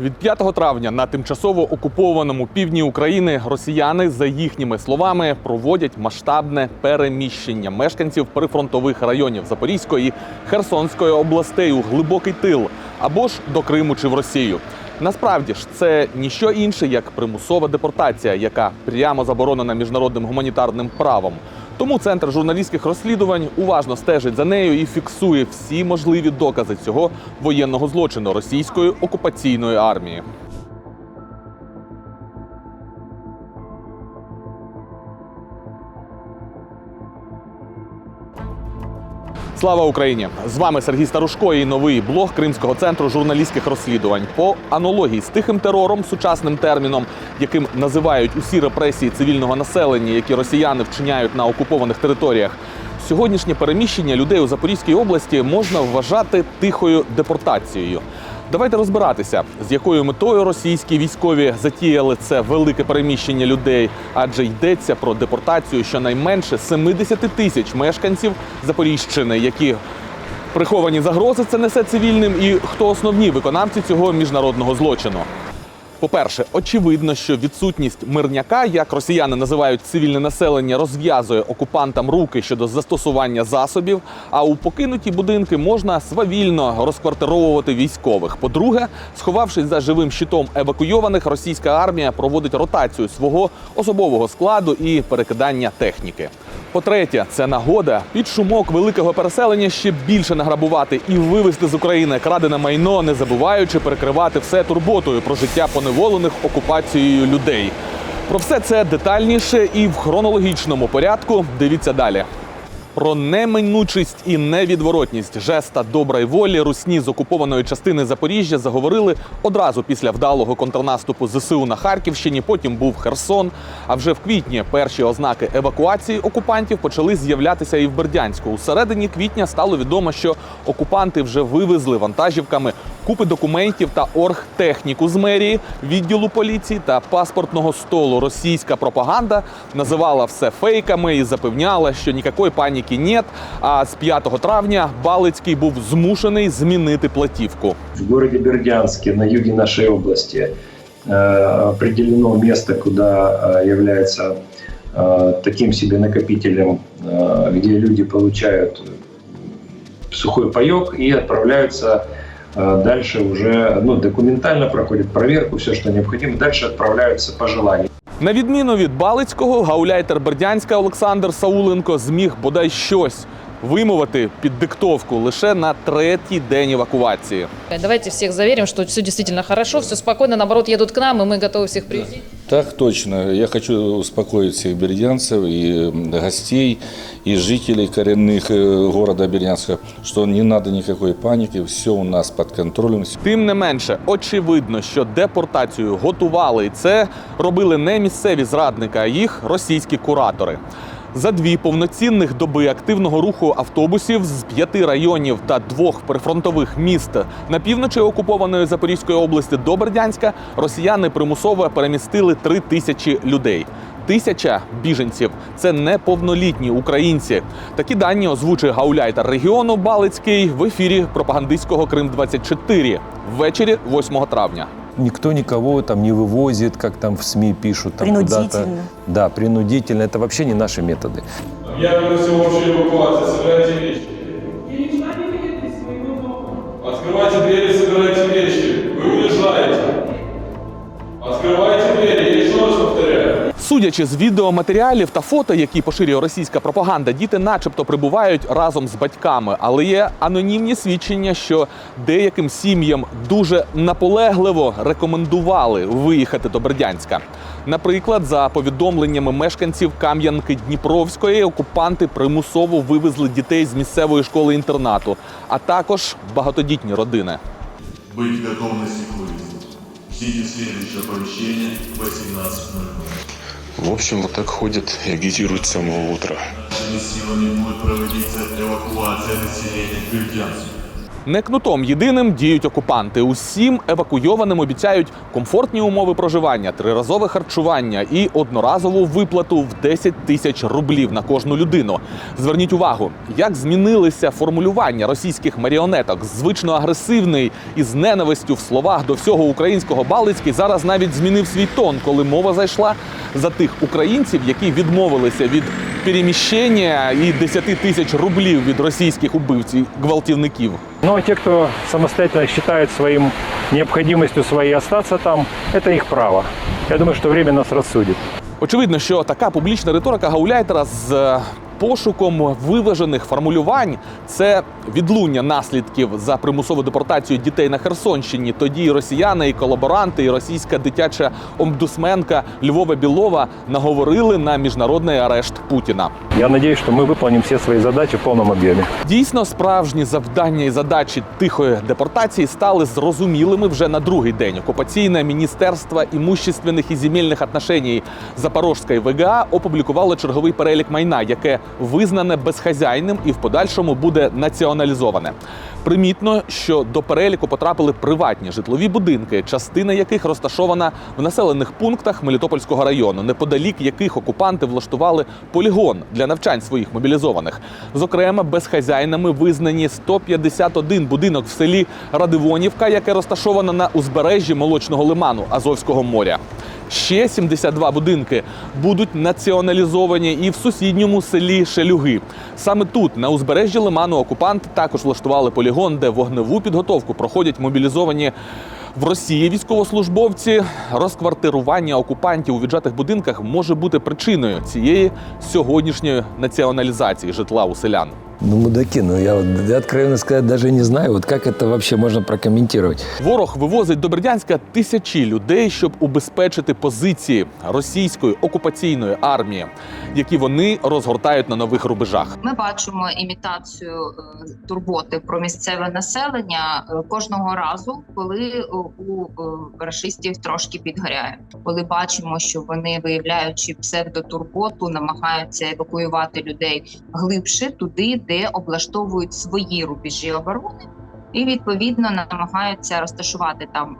Від 5 травня на тимчасово окупованому півдні України росіяни, за їхніми словами, проводять масштабне переміщення мешканців прифронтових районів Запорізької, Херсонської областей у глибокий тил або ж до Криму чи в Росію. Насправді ж це ніщо інше як примусова депортація, яка прямо заборонена міжнародним гуманітарним правом. Тому центр журналістських розслідувань уважно стежить за нею і фіксує всі можливі докази цього воєнного злочину російської окупаційної армії. Слава Україні! З вами Сергій Старушко і новий блог Кримського центру журналістських розслідувань по аналогії з тихим терором, сучасним терміном, яким називають усі репресії цивільного населення, які росіяни вчиняють на окупованих територіях. Сьогоднішнє переміщення людей у Запорізькій області можна вважати тихою депортацією. Давайте розбиратися, з якою метою російські військові затіяли це велике переміщення людей, адже йдеться про депортацію щонайменше 70 тисяч мешканців Запоріжщини, які приховані загрози це несе цивільним, і хто основні виконавці цього міжнародного злочину. По-перше, очевидно, що відсутність мирняка, як росіяни називають цивільне населення, розв'язує окупантам руки щодо застосування засобів. А у покинуті будинки можна свавільно розквартировувати військових. По-друге, сховавшись за живим щитом евакуйованих, російська армія проводить ротацію свого особового складу і перекидання техніки. По-третє, це нагода під шумок великого переселення ще більше награбувати і вивезти з України крадене майно, не забуваючи перекривати все турботою про життя поневолених окупацією людей. Про все це детальніше і в хронологічному порядку. Дивіться далі. Про неминучість і невідворотність жеста доброї волі русні з окупованої частини Запоріжжя заговорили одразу після вдалого контрнаступу ЗСУ на Харківщині. Потім був Херсон. А вже в квітні перші ознаки евакуації окупантів почали з'являтися і в Бердянську. У середині квітня стало відомо, що окупанти вже вивезли вантажівками купи документів та оргтехніку з мерії, відділу поліції та паспортного столу. Російська пропаганда називала все фейками і запевняла, що ніякої паніки нет. А з 5 травня Балицький був змушений змінити платівку. В городе Бердянске, на юге нашей области, э, определено место, куда э, является э, таким себе накопителем, э, где люди получают сухой паек и отправляются э, дальше уже, ну, документально проходят проверку, все, что необходимо, дальше отправляются по желанию. На відміну від Балицького, гауляйтер Бердянська Олександр Сауленко зміг бодай щось вимовити під диктовку лише на третій день евакуації. Давайте всіх завіримо, що все дійсно хорошо, все спокойно, наоборот, їдуть к нам, і ми готові всіх приютить. Так точно. Я хочу успокоить всех бердянцев и гостей, и жителей коренных э, города Бердянска, что не надо никакой паники, все у нас под контролем. Тим не менше, очевидно, що депортацію готували, і це робили не місцеві зрадники, а їх російські куратори. За дві повноцінних доби активного руху автобусів з п'яти районів та двох прифронтових міст на півночі окупованої Запорізької області до Бердянська росіяни примусово перемістили три тисячі людей. Тисяча біженців це неповнолітні українці. Такі дані озвучує гауляйтер регіону Балицький в ефірі пропагандистського Крим 24 ввечері 8 травня. Никто никого там не вывозит, как там в СМИ пишут. Там куда-то. Принудительно. Да, принудительно. Это вообще не наши методы. Объявлена всеобщая эвакуация. Собирайте вещи. Открывайте двери, Судячи з відеоматеріалів та фото, які поширює російська пропаганда, діти, начебто, прибувають разом з батьками, але є анонімні свідчення, що деяким сім'ям дуже наполегливо рекомендували виїхати до Бердянська. Наприклад, за повідомленнями мешканців Кам'янки Дніпровської, окупанти примусово вивезли дітей з місцевої школи інтернату, а також багатодітні родини. Быть готовности к выезду. Ждите следующее оповещение в 18.00. В общем, вот так ходят и агитируют с самого утра. Силами будет проводиться эвакуация населения Бердянска. Не кнутом єдиним діють окупанти. Усім евакуйованим обіцяють комфортні умови проживання, триразове харчування і одноразову виплату в 10 тисяч рублів на кожну людину. Зверніть увагу, як змінилися формулювання російських маріонеток. Звично агресивний і з ненавистю в словах до всього українського Балицький зараз навіть змінив свій тон, коли мова зайшла за тих українців, які відмовилися від переміщення і 10 тисяч рублів від російських убивців гвалтівників. Ну а те, кто самостоятельно вважає своїм необходимостью своєї остаться там, это их право. Я думаю, что время нас рассудит. Очевидно, що така публічна риторика Гауляйтера з е, пошуком виважених формулювань це відлуння наслідків за примусову депортацію дітей на Херсонщині. Тоді і росіяни, і колаборанти, і російська дитяча омбудсменка Львова Білова наговорили на міжнародний арешт Путіна. Я надеюсь, что мы выполним все свои задачи в полном объеме. Дійсно, справжні завдання і задачі тихої депортації стали зрозумілими вже на другий день. Окупаційне міністерство імущественних і земельних отношеній Запорожської ВГА опублікувало черговий перелік майна, яке визнане безхазяйним і в подальшому буде націоналізоване. Примітно, що до переліку потрапили приватні житлові будинки, частина яких розташована в населених пунктах Мелітопольського району, неподалік яких окупанти влаштували полігон для навчань своїх мобілізованих. Зокрема, безхазяйними визнані 151 будинок в селі Радивонівка, яке розташоване на узбережжі молочного лиману Азовського моря. Ще 72 будинки будуть націоналізовані і в сусідньому селі Шелюги. Саме тут, на узбережжі лиману, окупанти також влаштували полігон, де вогневу підготовку проходять мобілізовані в Росії військовослужбовці. Розквартирування окупантів у віджатих будинках може бути причиною цієї сьогоднішньої націоналізації житла у селян. Ну, мудаки, ну я я, откровенно сказать, даже не знаю, вот как это вообще можно прокомментировать. Ворог вивозить до Бердянська тисячі людей, щоб убезпечити позиції російської окупаційної армії, які вони розгортають на нових рубежах. Ми бачимо імітацію е, турботи про місцеве населення е, кожного разу, коли у расистів трошки підгоряє. Коли бачимо, що вони, виявляючи псевдотурботу, намагаються евакуювати людей глибше туди, де облаштовують свої рубежі оборони, і відповідно намагаються розташувати там.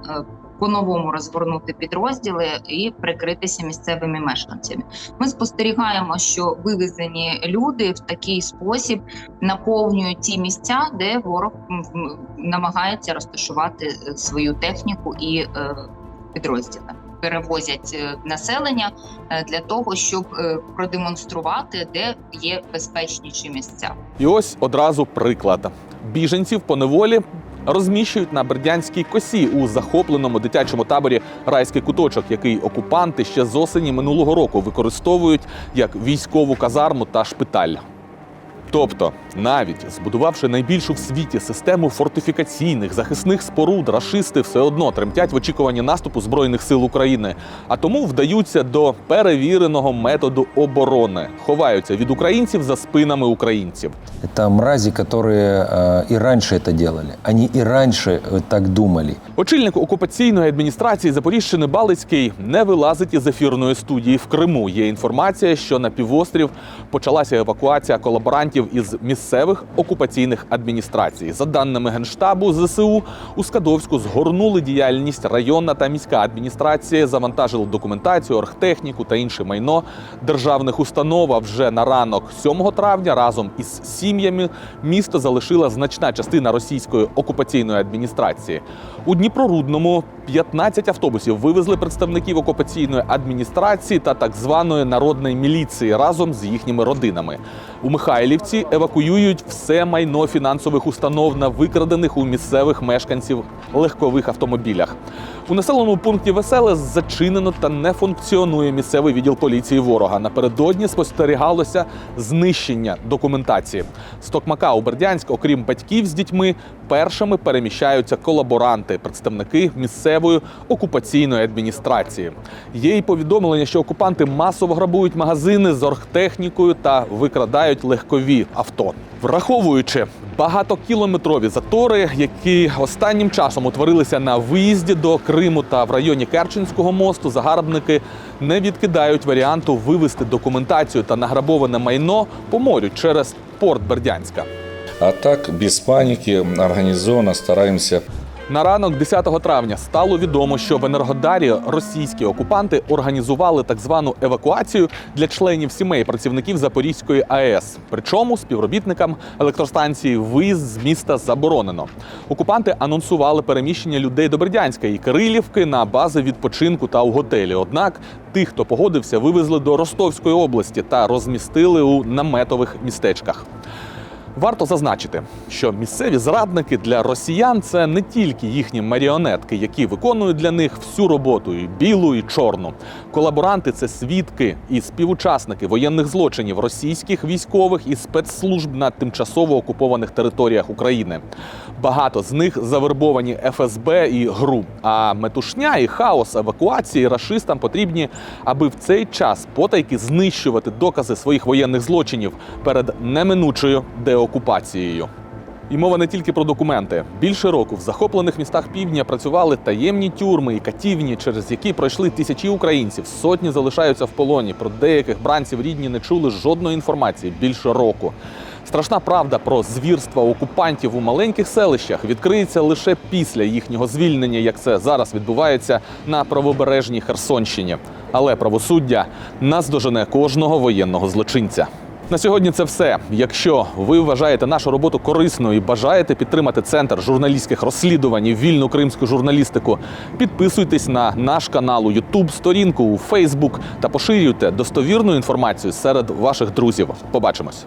По-новому розгорнути підрозділи і прикритися місцевими мешканцями. Ми спостерігаємо, що вивезені люди в такий спосіб наповнюють ті місця, де ворог намагається розташувати е, свою техніку і е, підрозділи. Перевозять е, населення для того, щоб продемонструвати, де є безпечніші місця. І ось одразу приклад: біженців по неволі розміщують на бердянській косі у захопленому дитячому таборі райський куточок, який окупанти ще з осені минулого року використовують як військову казарму та шпиталь. Тобто, навіть збудувавши найбільшу в світі систему фортифікаційних захисних споруд, рашисти все одно тремтять в очікуванні наступу збройних сил України, а тому вдаються до перевіреного методу оборони, ховаються від українців за спинами українців. Это мрази, которые э, и раньше это делали. Они и раньше э, так думали. Очільник окупаційної адміністрації Запоріжщини Балицький не вилазить із ефірної студії в Криму. Є інформація, що на півострів почалася евакуація колаборантів із місцевих окупаційних адміністрацій. За даними генштабу ЗСУ, у Скадовську згорнули діяльність районна та міська адміністрація, завантажили документацію, оргтехніку та інше майно державних установ. А вже на ранок 7 травня разом із сім'ями місто залишила значна частина російської окупаційної адміністрації. У Дніпрорудному 15 автобусів вивезли представників окупаційної адміністрації та так званої народної міліції разом з їхніми родинами. У Михайлівці евакуюють все майно фінансових установ на викрадених у місцевих мешканців легкових автомобілях. У населеному пункті Веселе зачинено та не функціонує місцевий відділ поліції ворога. Напередодні спостерігалося знищення документації. З Токмака у Бердянськ, окрім батьків з дітьми, першими переміщаються колаборанти, представники місцевої окупаційної адміністрації. Є й повідомлення, що окупанти масово грабують магазини з оргтехнікою та викрадають легкові авто. Враховуючи багатокілометрові затори, які останнім часом утворилися на виїзді до Криму та в районі Керченського мосту, загарбники не відкидають варіанту вивести документацію та награбоване майно по морю через порт Бердянська. А так, без паніки організовано стараемся На ранок 10 травня стало відомо, що в Енергодарі російські окупанти організували так звану евакуацію для членів сімей працівників Запорізької АЕС. Причому співробітникам електростанції виїзд з міста заборонено. Окупанти анонсували переміщення людей до Бердянська і Кирилівки на бази відпочинку та у готелі. Однак тих, хто погодився, вивезли до Ростовської області та розмістили у наметових містечках. Варто зазначити, що місцеві зрадники для росіян це не тільки їхні маріонетки, які виконують для них всю роботу і білу і чорну. Колаборанти це свідки і співучасники воєнних злочинів російських військових і спецслужб на тимчасово окупованих територіях України. Багато з них завербовані ФСБ і ГРУ. А метушня і хаос евакуації рашистам потрібні, аби в цей час потайки знищувати докази своїх воєнних злочинів перед неминучою деокупацією. І мова не тільки про документи. Більше року в захоплених містах півдня працювали таємні тюрми і катівні, через які пройшли тисячі українців. Сотні залишаються в полоні. Про деяких бранців рідні не чули жодної інформації більше року. Страшна правда про звірства окупантів у маленьких селищах відкриється лише після їхнього звільнення, як це зараз відбувається на правобережній Херсонщині. Але правосуддя наздожене кожного воєнного злочинця. На сьогодні це все. Якщо ви вважаєте нашу роботу корисною і бажаєте підтримати центр журналістських розслідувань і вільну кримську журналістику, підписуйтесь на наш канал у YouTube, сторінку у Facebook та поширюйте достовірну інформацію серед ваших друзів. Побачимось.